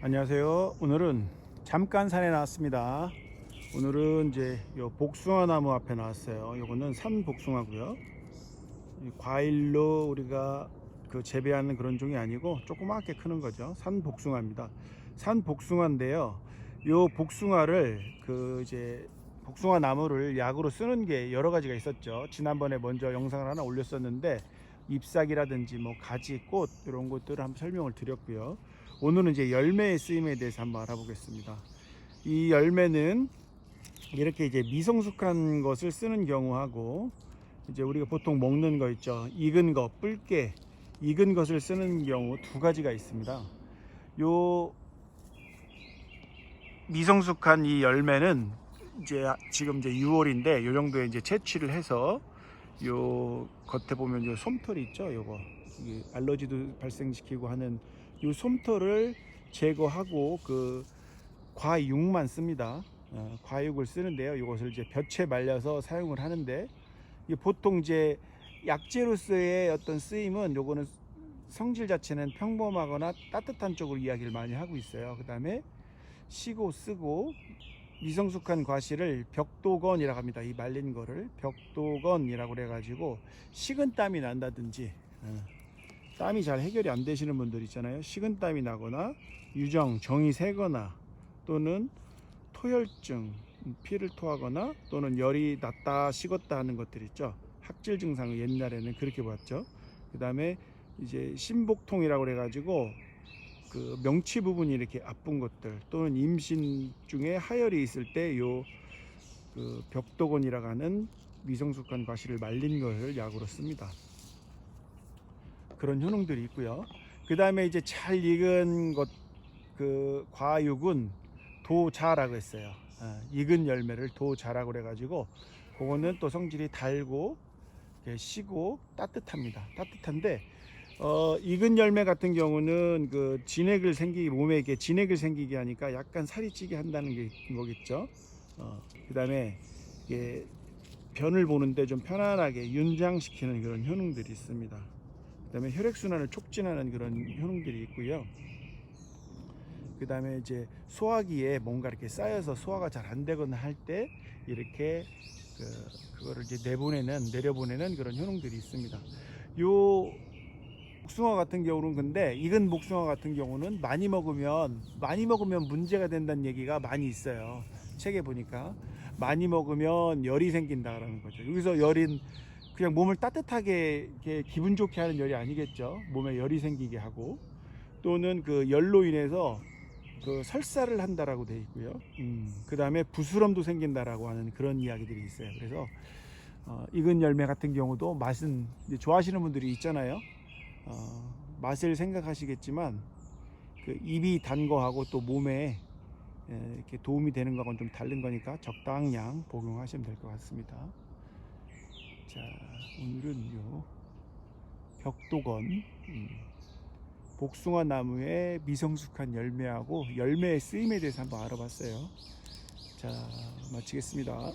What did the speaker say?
안녕하세요. 오늘은 잠깐 산에 나왔습니다. 오늘은 이제 요 복숭아 나무 앞에 나왔어요. 요거는 산 복숭아고요. 이 과일로 우리가 그 재배하는 그런 종이 아니고 조그맣게 크는 거죠. 산 복숭아입니다. 산 복숭아인데요. 요 복숭아를 그 이제 복숭아 나무를 약으로 쓰는 게 여러 가지가 있었죠. 지난번에 먼저 영상을 하나 올렸었는데 잎사귀라든지 뭐 가지, 꽃 이런 것들을 한번 설명을 드렸고요. 오늘은 이제 열매의 쓰임에 대해서 한번 알아보겠습니다. 이 열매는 이렇게 이제 미성숙한 것을 쓰는 경우하고 이제 우리가 보통 먹는 거 있죠. 익은 거, 뿔게 익은 것을 쓰는 경우 두 가지가 있습니다. 요 미성숙한 이 열매는 이제 지금 이제 6월인데 요 정도에 이제 채취를 해서 요 겉에 보면 요 솜털이 있죠. 요거 알러지도 발생시키고 하는 요 솜털을 제거하고 그 과육만 씁니다. 어, 과육을 쓰는데요. 이것을 이제 볕에 말려서 사용을 하는데 이게 보통 이제 약재로서의 어떤 쓰임은 요거는 성질 자체는 평범하거나 따뜻한 쪽으로 이야기를 많이 하고 있어요. 그 다음에 시고 쓰고 미성숙한 과실을 벽도건이라고 합니다. 이 말린 거를 벽도건이라고 그래가지고 식은 땀이 난다든지 어, 땀이 잘 해결이 안 되시는 분들 있잖아요. 식은 땀이 나거나 유정, 정이 새거나 또는 토혈증, 피를 토하거나 또는 열이 났다 식었다 하는 것들 있죠. 학질 증상을 옛날에는 그렇게 봤죠. 그 다음에 이제 신복통이라고 그래가지고 그 명치 부분이 이렇게 아픈 것들 또는 임신 중에 하열이 있을 때 요 그 벽도건이라고 하는 미성숙한 과실을 말린 것을 약으로 씁니다. 그런 효능들이 있고요. 그 다음에 이제 잘 익은 것, 그 과육은 도자라고 했어요. 어, 익은 열매를 도자라고 그래가지고 그거는 또 성질이 달고 시고 따뜻합니다. 따뜻한데 어, 익은 열매 같은 경우는 그 진액을 생기게 몸에 이렇게 진액을 생기게 하니까 약간 살이 찌게 한다는 게 거겠죠. 어, 그다음에 변을 보는데 좀 편안하게 윤장시키는 그런 효능들이 있습니다. 그다음에 혈액 순환을 촉진하는 그런 효능들이 있고요. 그 다음에 이제 소화기에 뭔가 이렇게 쌓여서 소화가 잘 안 되거나 할 때 이렇게 그 그거를 이제 내보내는 내려보내는 그런 효능들이 있습니다. 요 복숭아 같은 경우는 근데 익은 복숭아 같은 경우는 많이 먹으면 많이 먹으면 문제가 된다는 얘기가 많이 있어요. 책에 보니까 많이 먹으면 열이 생긴다라는 거죠. 여기서 열인 그냥 몸을 따뜻하게 이렇게 기분 좋게 하는 열이 아니겠죠. 몸에 열이 생기게 하고 또는 그 열로 인해서 그 설사를 한다라고 돼 있고요. 음, 그 다음에 부스럼도 생긴다라고 하는 그런 이야기들이 있어요. 그래서 어, 익은 열매 같은 경우도 맛은 좋아하시는 분들이 있잖아요. 어, 맛을 생각하시겠지만 그 입이 단 거하고 또 몸에 에, 이렇게 도움이 되는 거하고는 좀 다른 거니까 적당량 복용하시면 될 것 같습니다. 자 오늘은요 벽도건 음, 복숭아 나무의 미성숙한 열매하고 열매의 쓰임에 대해서 한번 알아봤어요. 자 마치겠습니다.